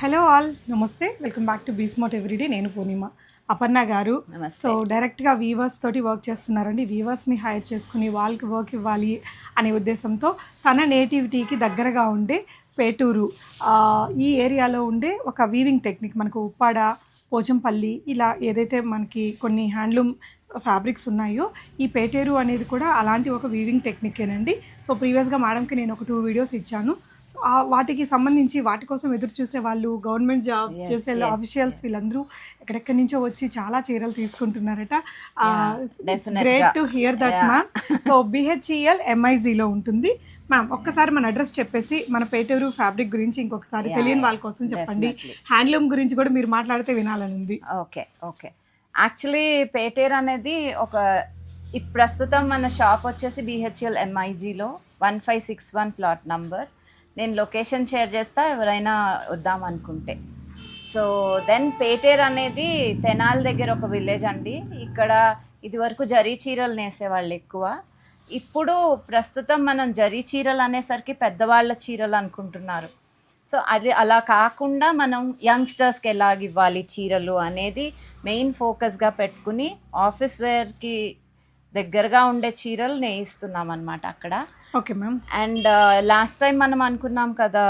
Hello all namaste welcome back to బీస్మోట్ everyday నేను పూర్ణిమ. అపర్ణ గారు. So డైరెక్ట్గా వీవర్స్ తోటి వర్క్ చేస్తున్నారండి. వీవర్స్ని హైర్ చేసుకుని వాళ్ళకి వర్క్ ఇవ్వాలి అనే ఉద్దేశంతో తన నేటివిటీకి దగ్గరగా ఉండే పేటూరు ఈ ఏరియాలో ఉండే ఒక వీవింగ్ టెక్నిక్ మనకు ఉప్పాడ పోచంపల్లి ఇలా ఏదైతే మనకి కొన్ని హ్యాండ్లూమ్ ఫ్యాబ్రిక్స్ ఉన్నాయో ఈ పేటేరు అనేది కూడా అలాంటి ఒక వీవింగ్ టెక్నికేనండి సో ప్రీవియస్గా మేడంకి నేను ఒక టూ వీడియోస్ ఇచ్చాను. వాటికి సంబంధించి వాటి కోసం ఎదురు చూసే వాళ్ళు గవర్నమెంట్ జాబ్స్ చేసే yes, ఆఫీషియల్స్ వీళ్ళందరూ ఎక్కడెక్కడి నుంచో వచ్చి చాలా చీరలు తీసుకుంటున్నారట great. To hear that. Ma'am so BHEL ఎంఐజీలో ఉంటుంది మ్యామ్ ఒక్కసారి మన అడ్రస్ చెప్పేసి మన పేటూరు ఫ్యాబ్రిక్ గురించి ఇంకొకసారి తెలియని. వాళ్ళ కోసం చెప్పండి. హ్యాండ్లూమ్ గురించి కూడా మీరు మాట్లాడితే వినాలని ఉంది ఓకే ఓకే యాక్చువల్లీ పేటేర్ అనేది ఒక ప్రస్తుతం మన షాప్ వచ్చేసి BHEL ఎంఐజీలో one five six one plot number నేను లొకేషన్ షేర్ చేస్తా ఎవరైనా వద్దాం అనుకుంటే. సో దెన్ పేటేర్ అనేది తెనాల్ దగ్గర ఒక విలేజ్ అండి. ఇక్కడ ఇదివరకు జరీ చీరలు నేసేవాళ్ళు ఎక్కువ. ఇప్పుడు ప్రస్తుతం మనం జరీ చీరలు అనేసరికి పెద్దవాళ్ళ చీరలు అనుకుంటున్నారు. సో అది అలా కాకుండా మనం యంగ్స్టర్స్కి ఎలాగ ఇవ్వాలి చీరలు అనేది మెయిన్ ఫోకస్గా పెట్టుకుని ఆఫీస్ వేర్కి దగ్గరగా ఉండే చీరలు నేయిస్తున్నాం అనమాట అక్కడ. Okay ma'am. And last time మనం అనుకున్నాం కదా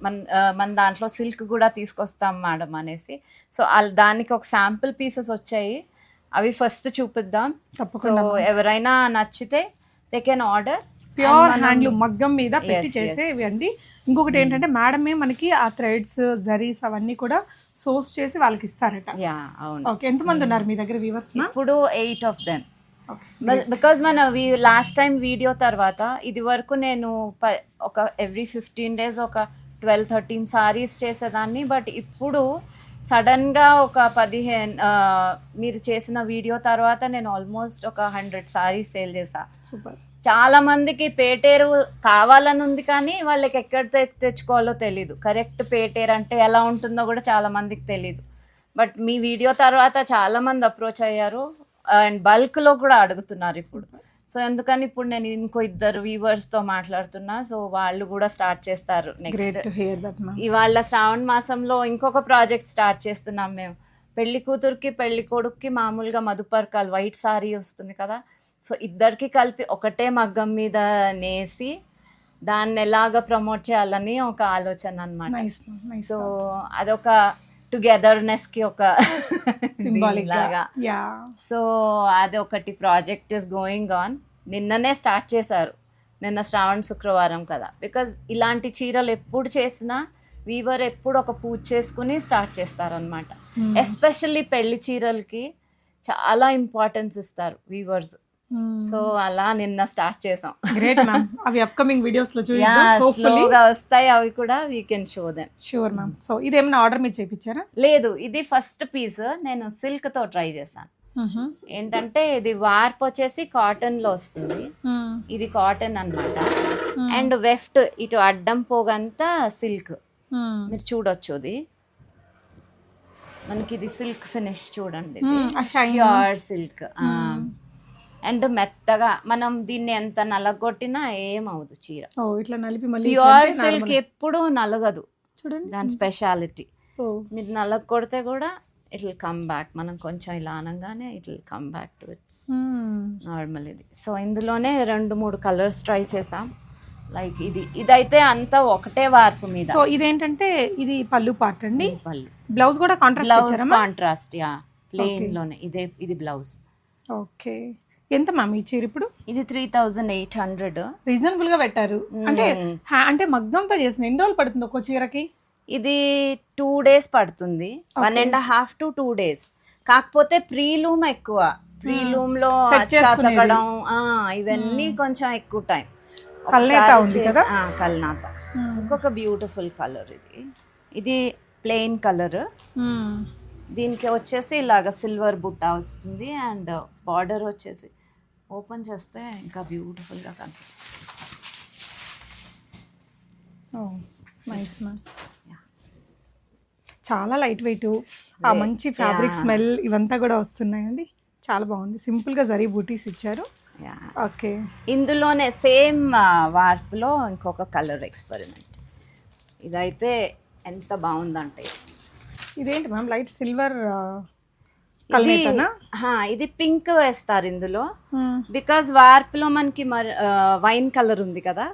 మన మన దాంట్లో సిల్క్ కూడా తీసుకొస్తాం మేడం అనేసి. సో దానికి ఒక శాంపుల్ పీసెస్ వచ్చాయి. అవి ఫస్ట్ చూపిద్దాం. సో ఎవరైనా నచ్చితే they can order pure handloom మగ్గం మీద పెట్టి చేసేవి అండి ఇంకొకటి ఏంటంటే మేడమే మనకి ఆ థ్రెడ్స్ జరీస్ అవన్నీ కూడా సోర్స్ చేసి వాళ్ళకి ఇస్తారట. యా అవును. ఓకే ఎంతమంది ఉన్నారు మీ దగ్గర మ్యామ్? ఇప్పుడు ఎయిట్ ఆఫ్ దెమ్ బికాజ్ మన లాస్ట్ టైం వీడియో తర్వాత ఇది వరకు నేను ఒక ఎవ్రీ ఫిఫ్టీన్ డేస్ ఒక ట్వెల్వ్ థర్టీన్ సారీస్ చేసేదాన్ని బట్ ఇప్పుడు సడన్గా ఒక పదిహేను మీరు చేసిన వీడియో తర్వాత నేను ఆల్మోస్ట్ ఒక హండ్రెడ్ సారీస్ సేల్ చేసా సూపర్ చాలా మందికి పేటేరు కావాలని ఉంది కానీ వాళ్ళకి ఎక్కడ తెచ్చుకోవాలో తెలీదు. కరెక్ట్ పేటేరు అంటే ఎలా ఉంటుందో కూడా చాలా మందికి తెలీదు. బట్ మీ వీడియో తర్వాత చాలా మంది అప్రోచ్ అయ్యారు. అండ్ బల్క్లో కూడా అడుగుతున్నారు ఇప్పుడు. సో ఎందుకని ఇప్పుడు నేను ఇంకో ఇద్దరు వీవర్స్తో మాట్లాడుతున్నా. సో వాళ్ళు కూడా స్టార్ట్ చేస్తారు నెక్స్ట్ ఇవాళ శ్రావణ మాసంలో ఇంకొక ప్రాజెక్ట్ స్టార్ట్ చేస్తున్నాం మేము. పెళ్ళి కూతురికి పెళ్ళి కొడుక్కి మామూలుగా మధుపర్కాలు వైట్ సారీ వస్తుంది కదా. సో ఇద్దరికి కలిపి ఒకటే మగ్గం మీద నేసి దాన్ని ఎలాగ ప్రమోట్ చేయాలని ఒక ఆలోచన నైస్ సో అదొక టుగెదర్నెస్కి ఒక లాగా సో అది ఒకటి ప్రాజెక్ట్ ఇస్ గోయింగ్ ఆన్ నిన్ననే స్టార్ట్ చేశారు. నిన్న శ్రావణ శుక్రవారం కదా. బికాజ్ ఇలాంటి చీరలు ఎప్పుడు చేసినా వీవర్ ఎప్పుడు ఒక పూజ చేసుకుని స్టార్ట్ చేస్తారనమాట. ఎస్పెషల్లీ పెళ్ళి చీరలకి చాలా ఇంపార్టెన్స్ ఇస్తారు వీవర్స్ సో అలా నిన్న స్టార్ట్ చేసాం. గ్రేట్ మ్యామ్ అవి అప్కమింగ్ వీడియోస్లో చూద్దాం స్లోగా వస్తాయి అవి కూడా we can show them sure ma'am so ఇదేమైనా ఆర్డర్ మీరు చేయించారా లేదు ఇది ఫస్ట్ పీస్ నేను సిల్క్తో ట్రై చేశాను. ఏంటంటే ఇది వార్ప్ వచ్చేసి కాటన్లో వస్తుంది. ఇది కాటన్ అన్నమాట. అండ్ వెఫ్ట్ ఇటు అడ్డం పోగంతా సిల్క్ మీరు చూడొచ్చు ఇది మనకి ఇది సిల్క్ ఫినిష్ చూడండి ప్యూర్ సిల్క్ అండ్ మెత్తగా మనం దీన్ని ఎంత నలగొట్టినా ఏమవుదు చీర. ఇట్లా నలిపి మళ్ళీ ప్యూర్ సిల్క్ ఎప్పుడూ నలగదు. చూడండి. దాని స్పెషాలిటీ మీరు నలగ కొడితే కూడా ఇట్ విల్ కమ్ బ్యాక్ మనం కొంచెం ఇలా అనగానే it will come back to its normal ఇది. సో ఇందులోనే రెండు మూడు కలర్స్ ట్రై చేసాం. లైక్ ఇది. ఇదైతే అంతా ఒకటే వార్పు మీద. సో ఇదేంటంటే ఇది పళ్ళు పార్ట్ అండి. పళ్ళు. బ్లౌజ్ కూడా కాంట్రాస్ట్ బ్లౌజ్ కాంట్రాస్ట్ యా ప్లెయిన్లోనే. ఇదే ఇది బ్లౌజ్ ఓకే ఎంత మ్యామ్ ఈ చీర ఇప్పుడు? ఇది త్రీ థౌజండ్ ఎయిట్ హండ్రెడ్. రీజనబుల్గా పెట్టారు. అంటే అంటే మగ్గంతో చేసిన ఎన్ని రోజులు పడుతుంది ఒక్కో చీరకి? ఇది టూ డేస్ పడుతుంది. One. And half to two days. కాకపోతే ప్రీ లూమ్ ఎక్కువ ప్రీ లూమ్లో. అతకడం ఇవన్నీ కొంచెం ఎక్కువ టైం కల్నేత ఉంది కదా? కల్నాత ఇంకొక బ్యూటిఫుల్ కలర్ ఇది. ఇది ప్లెయిన్ కలర్. దీనికి వచ్చేసి ఇలాగ సిల్వర్ బుట్ట వస్తుంది అండ్ బార్డర్ వచ్చేసి ఓపెన్ చేస్తే ఇంకా beautiful గా కనిపిస్తుంది నైస్ మ్యామ్. చాలా లైట్ వెయిట్. ఆ మంచి ఫ్యాబ్రిక్. స్మెల్ ఇవంతా కూడా వస్తున్నాయండి. చాలా బాగుంది. సింపుల్గా జరీ బూటీస్ ఇచ్చారు. ఓకే. ఇందులోనే సేమ్ వార్పులో ఇంకొక కలర్ ఎక్స్పెరిమెంట్. ఇదైతే ఎంత బాగుందంటే. ఇదేంటి మ్యామ్? లైట్ సిల్వర్ ఇది కలనేతనా హా, ఇది పింక్ వేస్తారు ఇందులో. బికాజ్ వార్పులో మనకి మరి వైన్ కలర్ ఉంది కదా.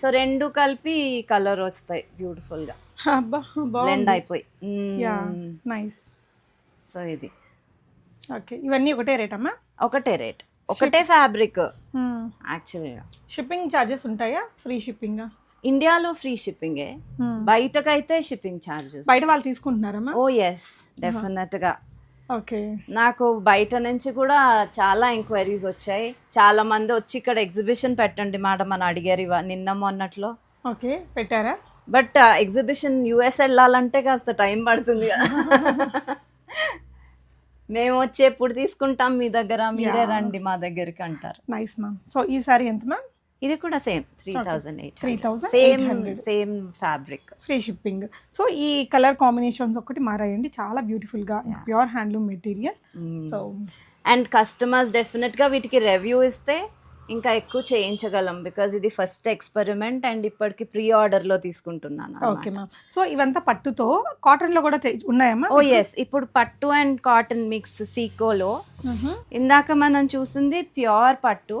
సో రెండు కలిపి కలర్ వస్తాయి బ్యూటిఫుల్గా బ్లెండ్ అయిపోయి. Yeah nice. సో ఇది. ఓకే ఇవన్నీ ఒకటే రేట్ అమ్మా ఒకటే రేట్. ఒకటే ఫ్యాబ్రిక్. యాక్చువల్గా షిప్పింగ్ ఛార్జెస్ ఉంటాయా? ఫ్రీ షిప్పింగ్ ఇండియాలో ఫ్రీ షిప్పింగే. బయటకైతే షిప్పింగ్ ఛార్జెస్ బయట వాళ్ళు తీసుకుంటున్నారమ్మా? ఓ ఎస్ డెఫినెట్గా. ఓకే. నాకు బయట నుంచి కూడా చాలా ఎంక్వైరీస్ వచ్చాయి. చాలా మంది వచ్చి ఇక్కడ ఎగ్జిబిషన్ పెట్టండి మేడం అని అడిగారు ఇవ నిన్న మొన్నట్లో. ఓకే. పెట్టారా? బట్ ఎగ్జిబిషన్ యుఎస్ వెళ్ళాలంటే కాస్త టైం పడుతుంది కదా. మేము వచ్చి ఎప్పుడు తీసుకుంటాం మీ దగ్గర? మీరే. రండి మా దగ్గరికి అంటారు. Nice ma'am. సో ఈ సారీ ఎంత మ్యామ్? ఇది కూడా same three thousand eight 3,800. Same same fabric free shipping so ఈ కలర్ కాంబినేషన్స్ ఒకటి మారాయండి. చాలా బ్యూటిఫుల్గా pure handloom material so and customers డెఫినెట్గా వీటికి రివ్యూ ఇస్తే ఇంకా ఎక్కువ చేయించగలం బికాజ్ ఇది ఫస్ట్ ఎక్స్పెరిమెంట్ అండ్ ఇప్పటికి ప్రీ ఆర్డర్లో తీసుకుంటున్నాను ఓకే మ్యామ్ సో ఇవంతా పట్టుతో కాటన్లో కూడా తె- ఉన్నాయమ్మా ఓ ఎస్ ఇప్పుడు పట్టు అండ్ కాటన్ మిక్స్ సీకోలో. ఇందాక మనం చూసింది ప్యూర్ పట్టు.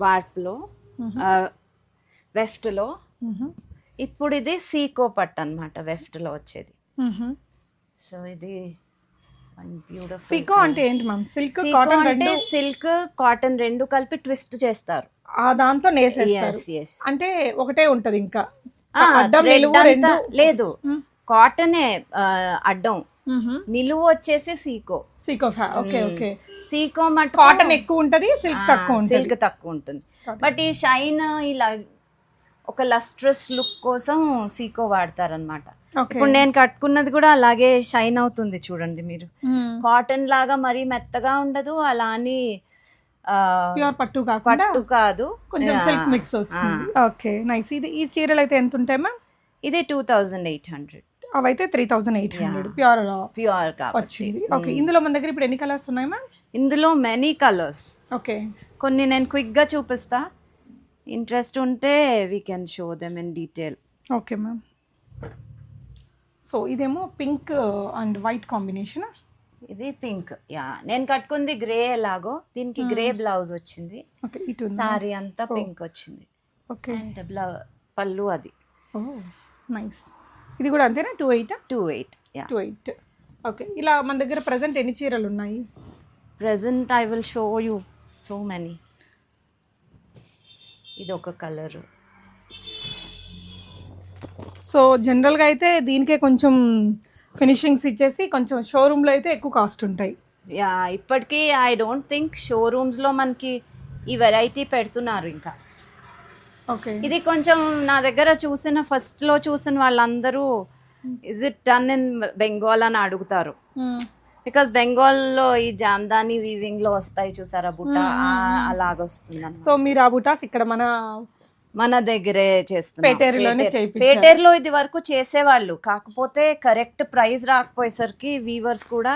వార్ప్లో వెఫ్ట్లో. ఇప్పుడు ఇది సీకో పట్టు అనమాట వెఫ్ట్లో వచ్చేది. సో ఇది సికో అంటే ఏంటి మ్యామ్? సిల్క్ కాటన్ అంటే రెండు? సిల్క్ కాటన్ రెండు కలిపి ట్విస్ట్ చేస్తారు. ఆ దాంతో నేసేస్తారు. అంటే ఒకటే ఉంటది ఇంకా. అడ్డం లేదు. కాటనే అడ్డం. నిలువు వచ్చేసి సీకో. సికో ఓకే ఓకే. సీకో మటు కాటన్ ఎక్కువ ఉంటది సిల్క్ తక్కువ ఉంటది. సిల్క్ తక్కువ ఉంటుంది. బట్ ఈ షైన్ ఇలా ఒక లస్ట్రస్ లుక్ కోసం సీకో వాడతారనమాట ఇప్పుడు నేను కట్టుకున్నది కూడా అలాగే షైన్ అవుతుంది చూడండి మీరు. కాటన్ లాగా మరీ మెత్తగా ఉండదు అలా అని ప్యూర్ పట్టు పట్టు కాదు. కొంచెం సిల్క్ మిక్స్ వస్తుంది. Okay nice. ఇది ఈ చీరలు అయితే ఎంత ఉంటాయి మ్యామ్? ఇది టూ థౌజండ్ ఎయిట్ హండ్రెడ్. అవైతే three thousand eight hundred. Pure pure వచ్చింది. ఓకే ఇందులో మన దగ్గర ఇప్పుడు ఎన్ని కలర్స్ ఉన్నాయి మ్యామ్ ఇందులో మెనీ కలర్స్ ఓకే. కొన్ని నేను క్విక్గా చూపిస్తా. ఇంట్రెస్ట్ ఉంటే we can show them in detail okay ma'am so ఇదేమో పింక్ అండ్ వైట్ కాంబినేషన్ ఇది పింక్ యా నేను కట్టుకుంది గ్రే ఎలాగో. దీనికి గ్రే బ్లౌజ్ వచ్చింది. ఓకే ఇటు ఉంది? సారీ అంతా పింక్ వచ్చింది. ఓకే. అండ్ బ్లౌ పళ్ళు అది. నైస్ ఇది కూడా అంతేనా? Two eight two eight yeah two eight okay ఇలా మన దగ్గర ప్రజెంట్ ఎన్ని చీరలు ఉన్నాయి? Present I will show you so many ఇది ఒక కలర్ సో జనరల్గా అయితే దీనికే కొంచెం ఫినిషింగ్స్ ఇచ్చేసి కొంచెం షోరూంలో అయితే ఎక్కువ కాస్ట్ ఉంటాయి. యా ఇప్పటికీ ఐ డోంట్ థింక్ షోరూమ్స్లో మనకి ఈ వెరైటీ పెడుతున్నారు ఇంకా. ఇది కొంచెం నా దగ్గర చూసిన ఫస్ట్లో చూసిన వాళ్ళందరూ is it done in Bengal అని అడుగుతారు. బికాస్ బెంగాల్లో ఈ జామ్దాని వీవింగ్లో వస్తాయి చూసారా బుట్ట? ఆ- అలాగొస్తుంది అన్నమాట. సో మీరు ఆ బుటాస్ ఇక్కడ మన మన దగ్గరే చేస్తున్నాం. చేయించారు. పేటేరులో ఇది వరకు చేసేవాళ్ళు. కాకపోతే కరెక్ట్ ప్రైస్ రాకపోయేసరికి వీవర్స్ కూడా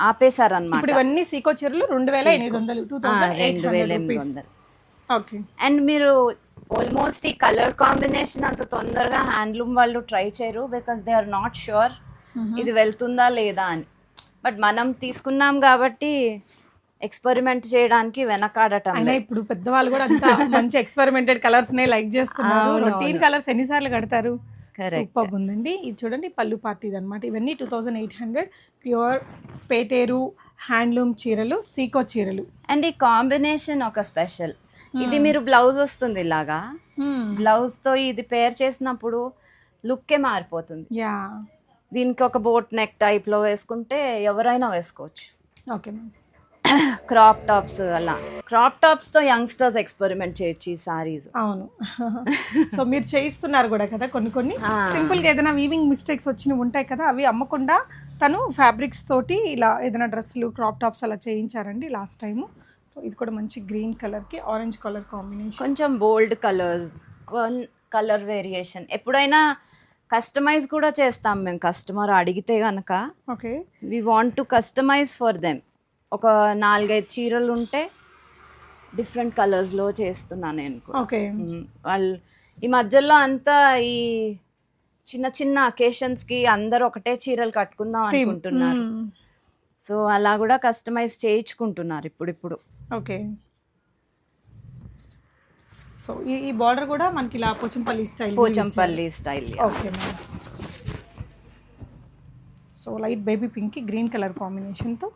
ఆపేశారనమాట ఇప్పుడు ఇవన్నీ సీకో చీరలు రెండు వేల ఎనిమిది వందలు టూ థౌసండ్ రెండు వేల ఎనిమిది వందలు. ఓకే అండ్ మీరు ఆల్మోస్ట్ ఈ కలర్ కాంబినేషన్ అంత తొందరగా హ్యాండ్లూమ్ వాళ్ళు ట్రై చేయరు because they are not sure ఇది వెళ్తుందా లేదా అని. బట్ మనం తీసుకున్నాం కాబట్టి ఎక్స్పెరిమెంట్ చేయడానికి వెనకాడటం అయినా. ఇప్పుడు పెద్దవాళ్ళు కూడా అంత మంచి ఎక్స్పెరిమెంటెడ్ కలర్స్ నే లైక్ చేస్తున్నారు. రొటీన్ కలర్స్ ఎన్నిసార్లు కడతారు. సూపర్ ఉందండి ఇది చూడండి పళ్ళు పార్టీది అనమాట ఇవన్నీ two thousand eight hundred pure Peteru handloom చీరలు సీకో చీరలు. అండ్ ఈ కాంబినేషన్ ఒక స్పెషల్. ఇది మీరు బ్లౌజ్ వస్తుంది ఇలాగా. బ్లౌజ్తో ఇది పేర్ చేసినప్పుడు లుక్కే మారిపోతుంది. యా. దీనికి ఒక బోట్ నెక్ టైప్లో వేసుకుంటే ఎవరైనా వేసుకోవచ్చు. ఓకే క్రాప్ టాప్స్ అలా. క్రాప్ టాప్స్తో యంగ్స్టర్స్ ఎక్స్పెరిమెంట్ చేయొచ్చు ఈ సారీస్. అవును. సో మీరు చేయిస్తున్నారు కూడా కదా కొన్ని కొన్ని. సింపుల్గా ఏదైనా వీవింగ్ మిస్టేక్స్ వచ్చినవి ఉంటాయి కదా అవి అమ్మకుండా తను ఫ్యాబ్రిక్స్ తోటి ఇలా ఏదైనా డ్రెస్సులు క్రాప్ టాప్స్ అలా చేయించారండి లాస్ట్ టైం సో ఇది కూడా మంచి గ్రీన్ కలర్కి ఆరెంజ్ కలర్ కాంబినేషన్. కొంచెం బోల్డ్ కలర్స్ కలర్ వేరియేషన్. ఎప్పుడైనా కస్టమైజ్ కూడా చేస్తాం మేము. కస్టమర్ అడిగితే గనక okay. We want to customise for them. ఒక నాలుగైదు చీరలు ఉంటే డిఫరెంట్ కలర్స్లో చేస్తున్నాను నేను ఓకే. వాళ్ళు ఈ మధ్యలో అంతా ఈ చిన్న చిన్న అకేషన్స్కి అందరు ఒకటే చీరలు కట్టుకుందాం. అనుకుంటున్నారు. సో అలా కూడా కస్టమైజ్ చేయించుకుంటున్నారు ఇప్పుడు ఇప్పుడు ఓకే. సో ఈ ఈ బార్డర్ కూడా మనకి ఇలా Pochampally style Pochampally style okay so light baby pink green colour కాంబినేషన్తో.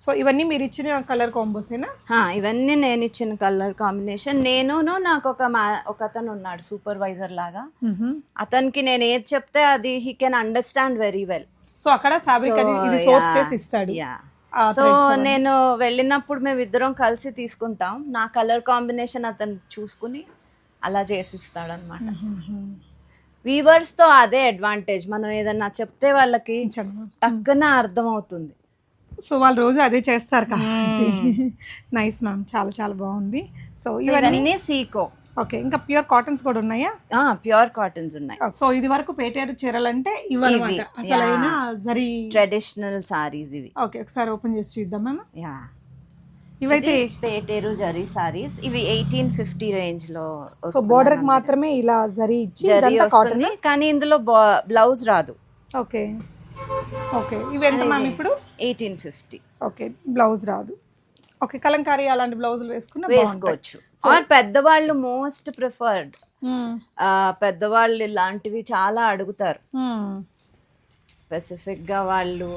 సో ఇవన్నీ మీరు ఇచ్చిన కలర్ కాంబోసేనా ఇవన్నీ నేను ఇచ్చిన కలర్ కాంబినేషన్. నేనును నాకు ఒక మా ఒక అతను ఉన్నాడు సూపర్వైజర్ లాగా. అతనికి నేను ఏది చెప్తే అది he can understand very well. So అక్కడ ఫ్యాబ్రిక్ అది ఇది సోర్స్ చేసి ఇస్తాడు. సో. నేను వెళ్ళినప్పుడు మేము ఇద్దరం కలిసి తీసుకుంటాం. నా కలర్ కాంబినేషన్ అతను చూసుకుని అలా చేసిస్తాడు అనమాట. వీవర్స్తో అదే అడ్వాంటేజ్ మనం ఏదన్నా చెప్తే వాళ్ళకి. టక్కున అర్థం అవుతుంది సో వాళ్ళు రోజు అదే చేస్తారు కాబట్టి. నైస్ మ్యామ్ చాలా చాలా బాగుంది. సో ఇవన్నీ సీకో ఓకే ఇంకా ప్యూర్ కాటన్స్ కూడా ఉన్నాయా? ప్యూర్ కాటన్స్ ఉన్నాయి. సో ఇది వరకు పేటేరు చీరలు అంటే ఇవి, అసలైన జరీ ట్రెడిషనల్ సారీస్ ఇవి. ఓకే ఒకసారి ఓపెన్ చేసి చూద్దాం మ్యామ్. యా. ఇవైతే పేటేరు జరీ సారీస్ ఇవి ఎయిటీన్ ఫిఫ్టీ రేంజ్లో సో బోర్డర్. మాత్రమే ఇలా జరీ ఇచ్చి కాటన్ కానీ ఇందులో బ్లౌజ్ రాదు. ఓకే. ఓకే ఇవి ఎంత మ్యామ్ ఇప్పుడు? ఎయిటీన్ ఫిఫ్టీ ఓకే బ్లౌజ్ రాదు. ఓకే కలంకారీ అలాంటి బ్లౌజులు వేసుకున్న వేసుకోవచ్చు. ఆర్ పెద్దవాళ్ళు మోస్ట్ ప్రిఫర్డ్. Hmm. పెద్దవాళ్ళు ఇలాంటివి చాలా అడుగుతారు. స్పెసిఫిక్గా వాళ్ళు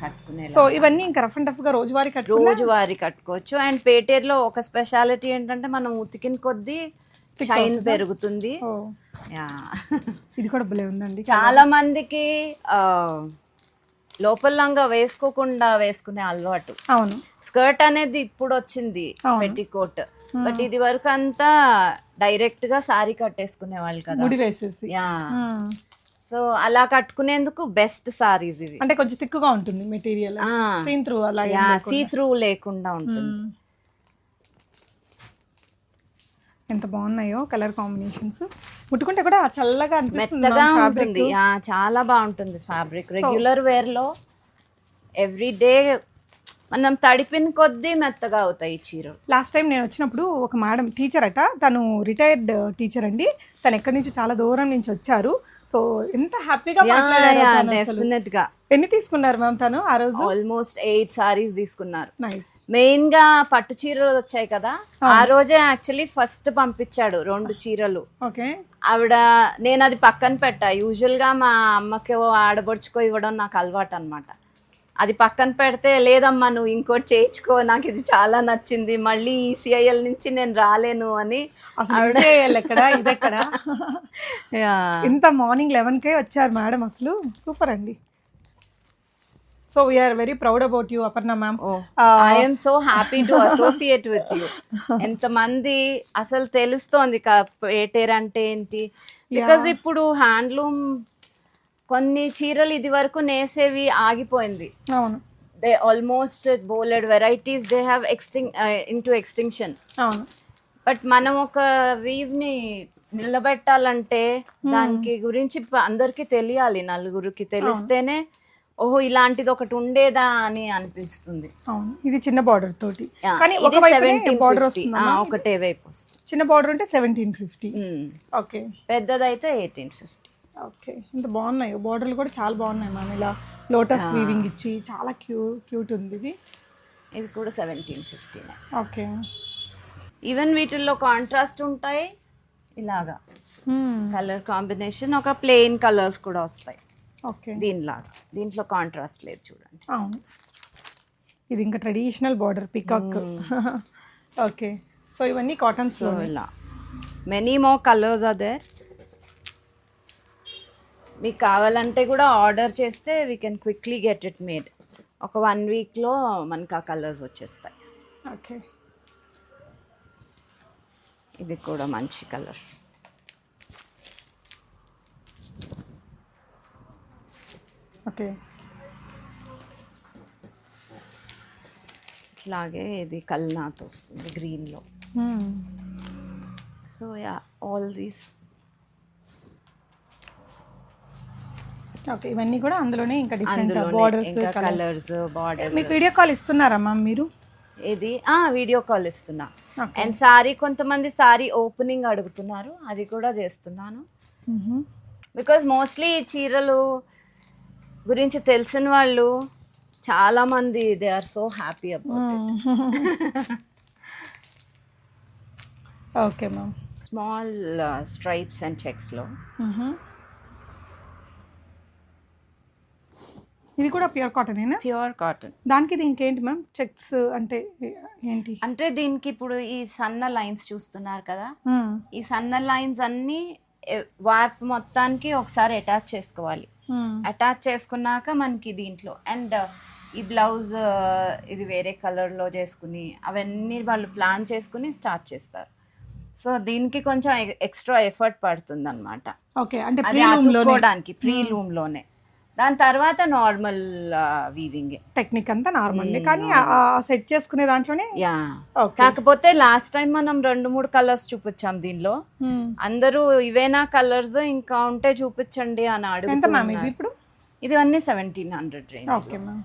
కట్టుకునే సో ఇవన్నీ ఇంకా రఫ్ అండ్ టఫ్గా రోజువారీ కట్టుకున్న? రోజువారీ కట్టుకోవచ్చు. అండ్ పేటేర్లో ఒక స్పెషాలిటీ ఏంటంటే మనం ఉతికిన కొద్దీ షైన్ పెరుగుతుంది. యా ఇది కూడా ఉందండి చాలా మందికి ఆ, లోపల లంగా వేసుకోకుండా వేసుకునే అలవాటు. అవును. స్కర్ట్ అనేది ఇప్పుడు వచ్చింది. పెట్టికోట్ బట్ ఇది వరకు అంతా డైరెక్ట్గా సారీ కట్టేసుకునే వాళ్ళు కదా. ముడి వేసేసి. యా. సో అలా కట్టుకునేందుకు బెస్ట్ సారీస్ ఇవి. అంటే కొంచెం తిక్కుగా ఉంటుంది మెటీరియల్. సీన్ త్రూ అలా. సీ త్రూ లేకుండా. ఉంటుంది మ్మ్. ఎంత బాగున్నాయో కలర్ కాంబినేషన్స్. ముట్టుకుంటే కూడా చల్లగా అనిపిస్తుంది మెత్తగా. ఉంటుంది. చాలా బాగుంటుంది ఫ్యాబ్రిక్ రెగ్యులర్ వేర్లో ఎవ్రీ డే మనం తడిపిన కొద్దీ మెత్తగా అవుతాయి ఈ చీరలు. లాస్ట్ టైం నేను వచ్చినప్పుడు ఒక మేడం టీచర్ అట తను రిటైర్డ్ టీచర్ అండి. తను ఎక్కడి నుంచి చాలా దూరం నుంచి వచ్చారు. సో ఎంత హ్యాపీగా. డెఫినెట్గా. ఎన్ని తీసుకున్నారు మ్యామ్ తను ఆ రోజు? ఆల్మోస్ట్ ఎయిట్ సారీస్ తీసుకున్నారు. నైస్ మెయిన్గా పట్టు చీరలు వచ్చాయి కదా ఆ రోజే యాక్చువల్లీ ఫస్ట్ పంపించాడు రెండు చీరలు. ఆవిడ నేను అది పక్కన పెట్టా. యూజువల్గా మా అమ్మకి ఆడబడుచుకో ఇవ్వడం నాకు అలవాటు అనమాట అది పక్కన పెడితే లేదమ్మా నువ్వు ఇంకోటి చేయించుకో నాకు ఇది చాలా నచ్చింది మళ్ళీ ఈసీఐఎల్ నుంచి నేను రాలేను అని. ఇంత మార్నింగ్ లెవెన్ కే వచ్చారు మేడం అసలు. సూపర్ అండి. So we are very proud about you Aparna ma'am I'm so happy to associate with you ఎంతమంది అసలు తెలుస్తోంది పేటేర్ అంటే ఏంటి? బికాజ్ ఇప్పుడు హ్యాండ్లూమ్ కొన్ని చీరలు ఇది వరకు నేసేవి ఆగిపోయింది. అవును. They almost బోలెడ్ varieties they have extinct in to extinction అవును. బట్ మనం ఒక వీవ్ని నిలబెట్టాలంటే దానికి గురించి అందరికీ తెలియాలి నలుగురికి తెలిస్తేనే ఓహో ఇలాంటిది ఒకటి ఉండేదా అని అనిపిస్తుంది. అవును ఇది చిన్న బార్డర్ తోటి. కానీ ఒక బార్డర్ ఒకటే వైపు వస్తుంది. చిన్న బార్డర్ అంటే సెవెంటీన్ ఫిఫ్టీ. ఓకే. పెద్దదైతే ఎయిటీన్ ఫిఫ్టీ. ఓకే ఇంత బాగున్నాయి. బార్డర్లు కూడా చాలా బాగున్నాయి మ్యామ్ ఇలా లోటస్ వీవింగ్ ఇచ్చి చాలా క్యూ క్యూట్ ఉంది ఇది. ఇది కూడా సెవెంటీన్ ఫిఫ్టీనే ఓకే. ఈవెన్ వీటిల్లో కాంట్రాస్ట్ ఉంటాయి. ఇలాగా. కలర్ కాంబినేషన్ ఒక ప్లెయిన్ కలర్స్ కూడా వస్తాయి. దీనిలాగా. దీంట్లో కాంట్రాస్ట్ లేదు చూడండి. అవును. ఇది ఇంకా traditional border peacock okay. So ఇవన్నీ కాటన్స్ సో ఇలా. మెనీ మోర్ కలర్స్ దేర్ మీకు కావాలంటే కూడా ఆర్డర్ చేస్తే we can quickly get it made ఒక వన్ వీక్లో మనకు ఆ కలర్స్ వచ్చేస్తాయి. ఓకే. ఇది కూడా మంచి కలర్ ఓకే. ఇట్లాగే ఇది కల్నాథ్ వస్తుంది గ్రీన్లో. So yeah all these. Okay ఇవన్నీ కూడా అందులోనే ఇంకా డిఫరెంట్ బార్డర్స్ కలర్స్ బార్డర్ మీకు వీడియో కాల్ ఇస్తున్నారా మ్యామ్ మీరు? ఇది ఆ వీడియో కాల్ ఇస్తున్నా. అండ్ సారీ కొంతమంది సారీ ఓపెనింగ్ అడుగుతున్నారు అది కూడా చేస్తున్నాను. బికాజ్ మోస్ట్లీ చీరలు గురించి తెలిసిన వాళ్ళు చాలా మంది they are so happy about okay ma'am small stripes and చెక్స్లో ఇది కూడా ప్యూర్ కాటనేనా ప్యూర్ కాటన్ దానికి దీనికి ఏంటి మ్యామ్ చెక్స్ అంటే ఏంటి? అంటే దీనికి ఇప్పుడు ఈ సన్న లైన్స్ చూస్తున్నారు కదా? మ్మ్. ఈ సన్న లైన్స్ అన్నీ వార్ప్ మొత్తానికి ఒకసారి అటాచ్ చేసుకోవాలి. అటాచ్ చేసుకున్నాక మనకి దీంట్లో అండ్ ఈ బ్లౌజ్ ఇది వేరే కలర్లో చేసుకుని అవన్నీ వాళ్ళు ప్లాన్ చేసుకుని స్టార్ట్ చేస్తారు. సో దీనికి కొంచెం ఎక్స్ట్రా ఎఫర్ట్ పడుతుంది అనమాట ఓకే అంటే అది ప్రీ అతుక్కోవడానికి ప్రీ లోనే. దాని తర్వాత నార్మల్ వీవింగ్ టెక్నిక్ అంతా నార్మల్ కానీ సెట్ చేసుకునే దాంట్లోనే యా. కాకపోతే లాస్ట్ టైం మనం రెండు మూడు కలర్స్ చూపించాం దీనిలో. మ్మ్. అందరూ ఇవేనా కలర్స్ ఇంకా ఉంటే చూపించండి అని అడుగుతున్నారు ఇప్పుడు? ఇది అన్ని seventeen hundred range okay ma'am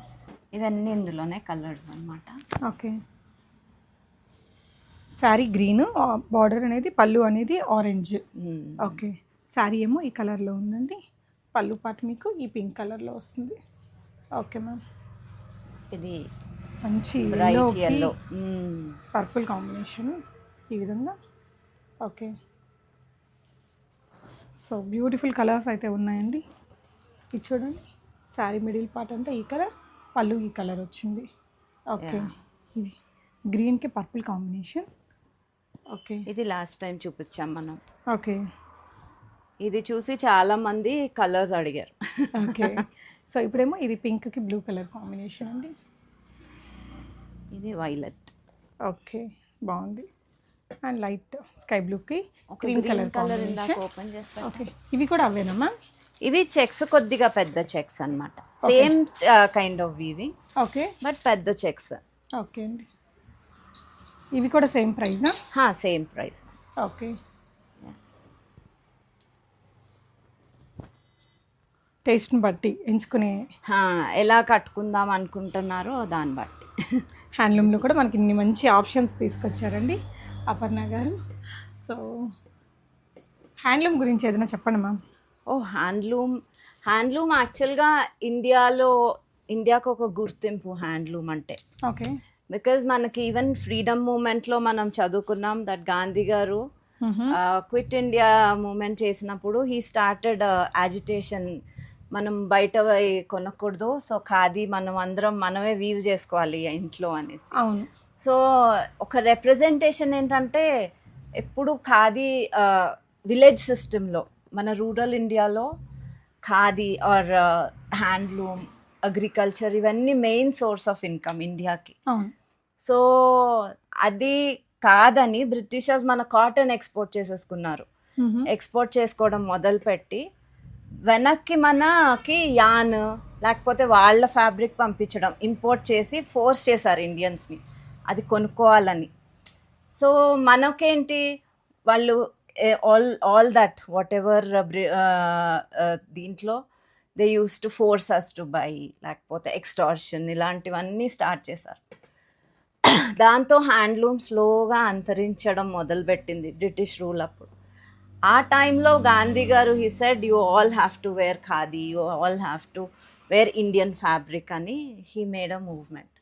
ఇవన్నీ ఇందులోనే కలర్స్ అన్నమాట. ఓకే శారీ గ్రీన్ బార్డర్ అనేది పళ్ళు అనేది ఆరెంజ్. ఓకే శారీ ఏమో ఈ కలర్లో ఉందండి. పళ్ళు పాటు మీకు ఈ పింక్ కలర్లో వస్తుంది. Okay ma'am. ఇది మంచి ఎల్లో పర్పుల్ కాంబినేషన్ ఈ విధంగా. ఓకే. సో బ్యూటిఫుల్ కలర్స్ అయితే ఉన్నాయండి. ఇది చూడండి. శారీ మిడిల్ పార్ట్ అంతా ఈ కలర్ పళ్ళు ఈ కలర్ వచ్చింది. ఓకే. ఇది గ్రీన్కి పర్పుల్ కాంబినేషన్ ఓకే. ఇది లాస్ట్ టైం చూపించాం మనం. ఓకే. ఇది చూసి చాలా మంది కలర్స్ అడిగారు. ఓకే. సో ఇప్పుడేమో ఇది పింక్కి బ్లూ కలర్ కాంబినేషన్ అండి. ఇది వైలెట్. ఓకే బాగుంది. అండ్ లైట్ స్కై బ్లూకి క్రీమ్ కలర్ కలర్ ఓపెన్ చేసి. ఓకే ఇవి కూడా అవేనమ్మా ఇవి చెక్స్ కొద్దిగా పెద్ద చెక్స్ అన్నమాట. Same kind of weaving okay. But పెద్ద చెక్స్. ఓకే అండి. ఇవి కూడా సేమ్ ప్రైజా సేమ్ ప్రైస్. ఓకే. టేస్ట్ని బట్టి ఎంచుకునే ఎలా కట్టుకుందాం అనుకుంటున్నారో దాన్ని బట్టి. హ్యాండ్లూమ్లో కూడా మనకి ఇన్ని మంచి ఆప్షన్స్ తీసుకొచ్చారండి అపర్ణ గారు. సో హ్యాండ్లూమ్ గురించి ఏదైనా చెప్పండి మ్యామ్. ఓ హ్యాండ్లూమ్ హ్యాండ్లూమ్ యాక్చువల్గా ఇండియాలో ఇండియాకు ఒక గుర్తింపు హ్యాండ్లూమ్ అంటే. ఓకే. బికాజ్ మనకి ఈవెన్ ఫ్రీడమ్ మూమెంట్లో మనం చదువుకున్నాం that Gandhi garu quit India movement చేసినప్పుడు హీ స్టార్టెడ్ యాజిటేషన్ మనం బయట కొనకూడదు. సో ఖాదీ మనం అందరం మనమే వీవ్ చేసుకోవాలి ఇంట్లో అనేసి. అవును. సో ఒక రిప్రజెంటేషన్ ఏంటంటే ఎప్పుడు ఖాదీ విలేజ్ సిస్టంలో మన రూరల్ ఇండియాలో ఖాదీ ఆర్ హ్యాండ్లూమ్ అగ్రికల్చర్ ఇవన్నీ మెయిన్ సోర్స్ ఆఫ్ ఇన్కమ్ ఇండియాకి. సో అది కాదని బ్రిటిషర్స్ మన కాటన్ ఎక్స్పోర్ట్ చేసేసుకున్నారు. ఎక్స్పోర్ట్ చేసుకోవడం మొదలుపెట్టి వెనక్కి మనకి యాన్ లేకపోతే వాళ్ళ ఫ్యాబ్రిక్ పంపించడం ఇంపోర్ట్ చేసి ఫోర్స్ చేశారు ఇండియన్స్ని. అది కొనుక్కోవాలని. సో మనకేంటి? వాళ్ళు all all that what ever దీంట్లో they use to force us to buy లేకపోతే ఎక్స్టార్షన్ ఇలాంటివన్నీ స్టార్ట్ చేశారు. దాంతో హ్యాండ్లూమ్ స్లోగా అంతరించడం మొదలుపెట్టింది బ్రిటిష్ రూల్ అప్పుడు. ఆ టైంలో Gandhi garu he said you all have to wear khadi you all have to wear Indian fabric అని he made a movement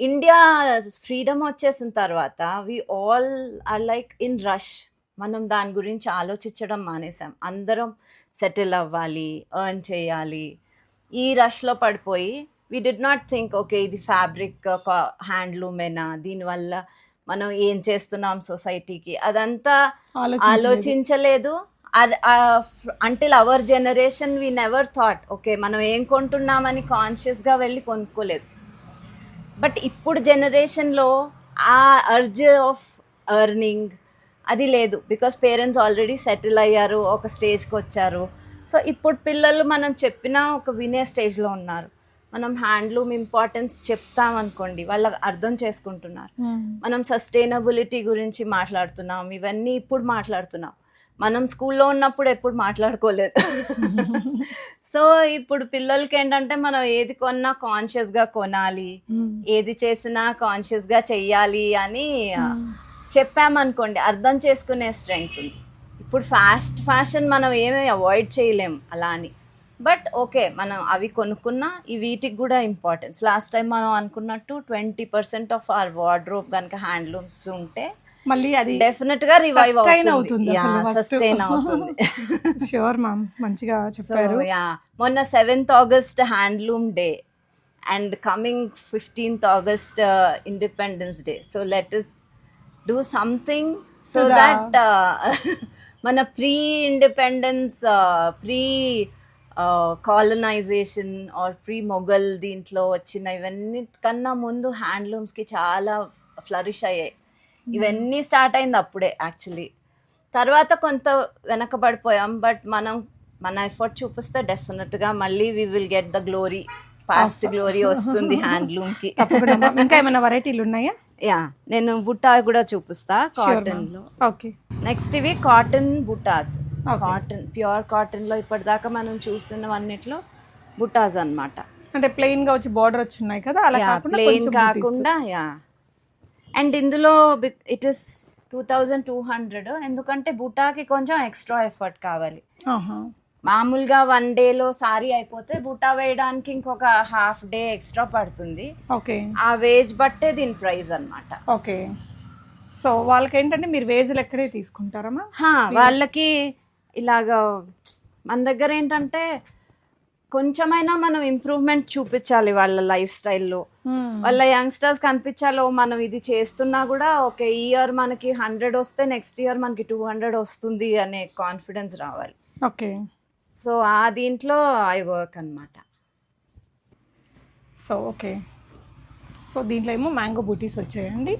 India freedom వచ్చేసిన తర్వాత we all are like in rush మనం దాని గురించి ఆలోచించడం మానేసాం అందరం సెటిల్ అవ్వాలి ఎర్న్ చేయాలి. ఈ రష్లో పడిపోయి we did not think okay ఇది ఫ్యాబ్రిక్ హ్యాండ్లూమేనా దీనివల్ల మనం ఏం చేస్తున్నాం సొసైటీకి? అదంతా ఆలోచించలేదు. Until our generation we never thought okay మనం ఏం కొంటున్నామని కాన్షియస్గా వెళ్ళి కొనుక్కోలేదు. బట్ ఇప్పుడు జనరేషన్లో ఆ అర్జ్ ఆఫ్ ఎర్నింగ్ అది లేదు. బికాస్ పేరెంట్స్ ఆల్రెడీ సెటిల్ అయ్యారు ఒక స్టేజ్కి వచ్చారు. సో ఇప్పుడు పిల్లలు మనం చెప్పినా ఒక వినే స్టేజ్లో ఉన్నారు. మనం హ్యాండ్లూమ్ ఇంపార్టెన్స్ చెప్తాం అనుకోండి వాళ్ళు అర్థం చేసుకుంటున్నారు మ్మ్. మనం సస్టైనబిలిటీ గురించి మాట్లాడుతున్నాం ఇవన్నీ ఇప్పుడు మాట్లాడుతున్నాం మనం స్కూల్లో ఉన్నప్పుడు ఎప్పుడు మాట్లాడుకోలేదు సో ఇప్పుడు పిల్లలకి ఏంటంటే మనం ఏది కొన్నా కాన్షియస్గా కొనాలి మ్మ్. ఏది చేసినా కాన్షియస్గా చెయ్యాలి అని మ్మ్. చెప్పామనుకోండి అర్థం చేసుకునే స్ట్రెంగ్త్ ఉంది ఇప్పుడు ఫాస్ట్ ఫ్యాషన్ మనం ఏమీ అవాయిడ్ చేయలేం అలా అని బట్ ఓకే మనం అవి కొనుక్కున్నా ఈ వీటికి కూడా ఇంపార్టెన్స్. లాస్ట్ టైం మనం అనుకున్నట్టు twenty percent of our wardrobe కనుక హ్యాండ్లూమ్స్ ఉంటే మళ్ళీ అది డెఫినెట్గా రివైవ్ అవుతుంది. సస్టైన్ అవుతుంది. షూర్ మ్యామ్ మంచిగా చెప్పారు. యా. మొన్న seventh August handloom day and coming fifteenth August independence day so let us do something so that మన pre independence pre colonisation or pre Mughal దీంట్లో వచ్చిన ఇవన్నీ కన్నా ముందు హ్యాండ్లూమ్స్కి చాలా ఫ్లరిష్ అయ్యాయి. ఇవన్నీ స్టార్ట్ అయింది అప్పుడే యాక్చువల్లీ తర్వాత కొంత వెనకబడిపోయాం బట్ మనం మన ఎఫర్ట్ చూపిస్తే డెఫినెట్గా మళ్ళీ we will get the glory past glory వస్తుంది హ్యాండ్లూమ్కి. ఇంకా ఏమైనా వెరైటీలు ఉన్నాయా? యా నేను బుట్టా కూడా చూపిస్తా Sure, కాటన్ ma'am. లో ఓకే నెక్స్ట్ ఇవి కాటన్ Okay. కాటన్ ప్యూర్ కాటన్లో ఇప్పటిదాకా మనం చూస్తున్నవన్నిట్లో బుటాస్ అన్నమాట. అంటే ప్లెయిన్గా వచ్చి బార్డర్ వచ్చి ఉన్నాయి కదా అలా కాకుండా ప్లెయిన్. కాకుండా యా. అండ్ ఇందులో it is two thousand two hundred ఎందుకంటే బుటాకి కొంచెం ఎక్స్ట్రా ఎఫర్ట్ కావాలి. మామూలుగా వన్ డేలో సారీ అయిపోతే బుటా వేయడానికి ఇంకొక హాఫ్ డే ఎక్స్ట్రా పడుతుంది. ఓకే. ఆ వేజ్ బట్టే దీని ప్రైస్ అన్నమాట. ఓకే. సో వాళ్ళకి ఏంటంటే మీరు వేజ్ లెక్కడే తీసుకుంటారమ్మా? వాళ్ళకి ఇలాగా మన దగ్గర ఏంటంటే కొంచెమైనా మనం ఇంప్రూవ్మెంట్ చూపించాలి వాళ్ళ లైఫ్ స్టైల్లో వాళ్ళ యంగ్స్టర్స్ కనిపించాలో మనం ఇది చేస్తున్నా కూడా ఓకే ఈ ఇయర్ మనకి హండ్రెడ్ వస్తే నెక్స్ట్ ఇయర్ మనకి టూ హండ్రెడ్ వస్తుంది అనే కాన్ఫిడెన్స్ రావాలి. ఓకే. సో ఆ దీంట్లో ఐ వర్క్ అనమాట సో ఓకే. సో దీంట్లో ఏమో మ్యాంగో బూటీస్ వచ్చాయండి.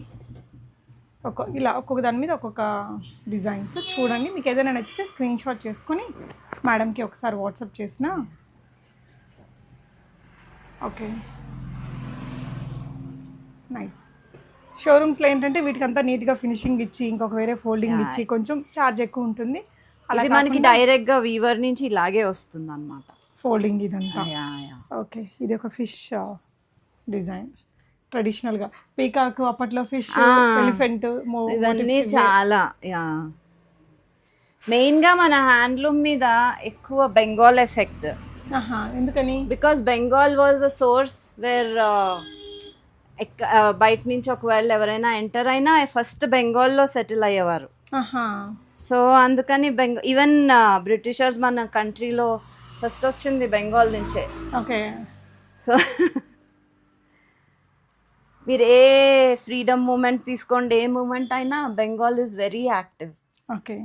ఒక ఇలా ఒక్కొక్క దాని మీద ఒక్కొక్క డిజైన్స్. చూడండి మీకు ఏదైనా నచ్చితే స్క్రీన్ షాట్ చేసుకొని మేడంకి ఒకసారి వాట్సాప్ చేసిన. ఓకే. నైస్ షోరూమ్స్లో ఏంటంటే వీటికంతా నీట్గా ఫినిషింగ్ ఇచ్చి ఇంకొక వేరే ఫోల్డింగ్. ఇచ్చి కొంచెం ఛార్జ్ ఎక్కువ ఉంటుంది. అలా ఇది మనకి డైరెక్ట్గా వీవర్ నుంచి ఇలాగే వస్తుంది అనమాట ఫోల్డింగ్ ఇదంతా ఓకే ఇది ఒక ఫిష్ డిజైన్ ట్రెడిషనల్గా పీకాక్ అప్పట్లో ఫిష్. ఎలిఫెంట్ ఇవన్నీ చాలా యా. మెయిన్గా మన హ్యాండ్లూమ్ మీద ఎక్కువ బెంగాల్ ఎఫెక్ట్ ఎందుకని? Because Bengal was the source where బయట నుంచి ఒకవేళ ఎవరైనా ఎంటర్ అయినా ఫస్ట్ బెంగాల్లో సెటిల్ అయ్యేవారు. సో అందుకని బెంగా ఈవెన్ బ్రిటిషర్స్ మన కంట్రీలో ఫస్ట్ వచ్చింది బెంగాల్ నుంచే. ఓకే సో మీరు ఏ ఫ్రీడమ్ మూమెంట్ తీసుకోండి ఏ మూమెంట్ అయినా Bengal is very active. Okay.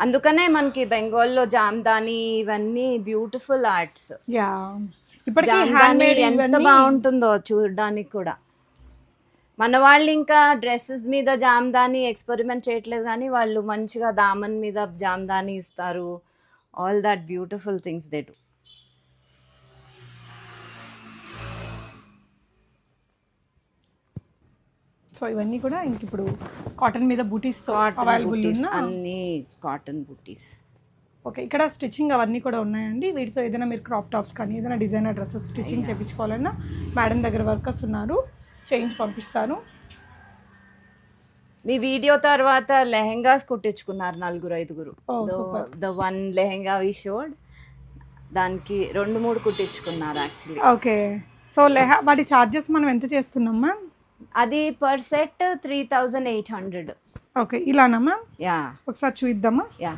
అందుకనే మనకి బెంగాల్లో జామ్దాని ఇవన్నీ బ్యూటిఫుల్ ఆర్ట్స్. యా. ఇప్పటికీ ఎంత బాగుంటుందో చూడడానికి కూడా. మన వాళ్ళు ఇంకా డ్రెస్సెస్ మీద జామ్దాని ఎక్స్పెరిమెంట్ చేయట్లేదు కానీ వాళ్ళు మంచిగా దామన్ మీద జామ్దాని ఇస్తారు. All that beautiful things they do so ఇవన్నీ కూడా ఇంక ఇప్పుడు కాటన్ మీద బూటీస్ అవైలబుల్ అన్ని కాటన్ బుటీస్ ఓకే ఇక్కడ స్టిచ్చింగ్ అవన్నీ కూడా ఉన్నాయండి. వీటితో ఏదైనా మీరు క్రాప్ టాప్స్ కానీ ఏదైనా డిజైనర్ డ్రెస్సెస్ స్టిచ్చింగ్ చేయించుకోవాలన్నా మేడం దగ్గర వర్కర్స్ ఉన్నారు. చేయించి పంపిస్తాను. మీ వీడియో తర్వాత లెహెంగాస్ కుట్టించుకున్నారు నలుగురు ఐదుగురు. Oh. The one lehenga we showed దానికి రెండు మూడు కుట్టించుకున్నారు యాక్చువల్లీ ఓకే సో లెహా వాటి ఛార్జెస్ మనం ఎంత చేస్తున్నాం మ్యామ్ అది per set three thousand eight hundred okay ఇలానా ma'am yeah. ఒకసారి చూద్దామా యా.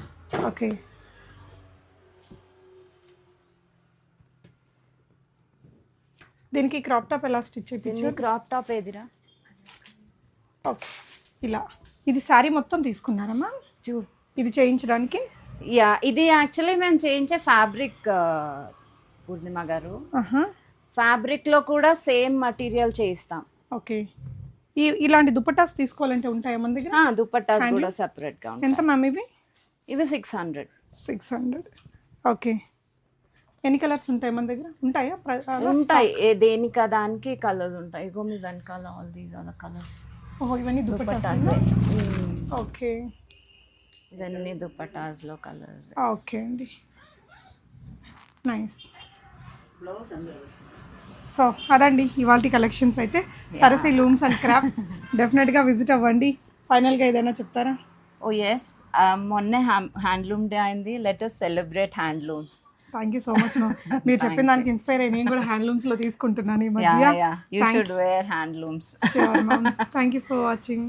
ఓకే దీనికి క్రాప్ టాప్ ఎలా స్టిచ్ చేయించారు? క్రాప్ టాప్ ఏదిరా? ఓకే ఇలా. ఇది శారీ మొత్తం తీసుకున్నారమ్మా చూ. ఇది చేయించడానికి? యా ఇది యాక్చువల్లీ మేము చేయించే ఫ్యాబ్రిక్ పూర్ణిమ గారు. ఆహా ఫ్యాబ్రిక్లో కూడా సేమ్ మటీరియల్ చేయిస్తాం. ఓకే. ఈ ఇలాంటి దుపట్టాస్ తీసుకోవాలంటే ఉంటాయా మన దగ్గర? ఆ, దుపట్టాస్? కూడా సెపరేట్గా ఉంటాయి. ఎంత మ్యామ్ ఇవి? ఇవి six hundred six hundred okay. ఎన్ని కలర్స్ ఉంటాయి మన దగ్గర? ఉంటాయా? ఉంటాయి. ఏ దేనిక దానికి కలర్స్ ఉంటాయి. ఇగో మీ వెనకాల ఆల్ దీస్ ఆర్ కలర్స్. ఓహో ఇవన్నీ దుపట్టాస్ ఓకే. ఇవన్నీ దుపట్టాస్లో కలర్స్ ఓకే అండి. నైస్ సో అదండి ఇవాళ కలెక్షన్స్ అయితే. సరసి లూమ్స్ అండ్ క్రాఫ్ట్స్ డెఫినెట్గా విజిట్ అవ్వండి. ఫైనల్గా ఏదైనా చెప్తారా? ఓ ఎస్ మొన్నే హ్యాండ్లూమ్ డే అయింది. Let us celebrate handlooms thank you so much మీరు చెప్పిన దానికి ఇన్స్పైర్ అయ్యి నేను కూడా హ్యాండ్లూమ్స్లో తీసుకుంటున్నాను ఈ మధ్య. You should wear handlooms thank you for watching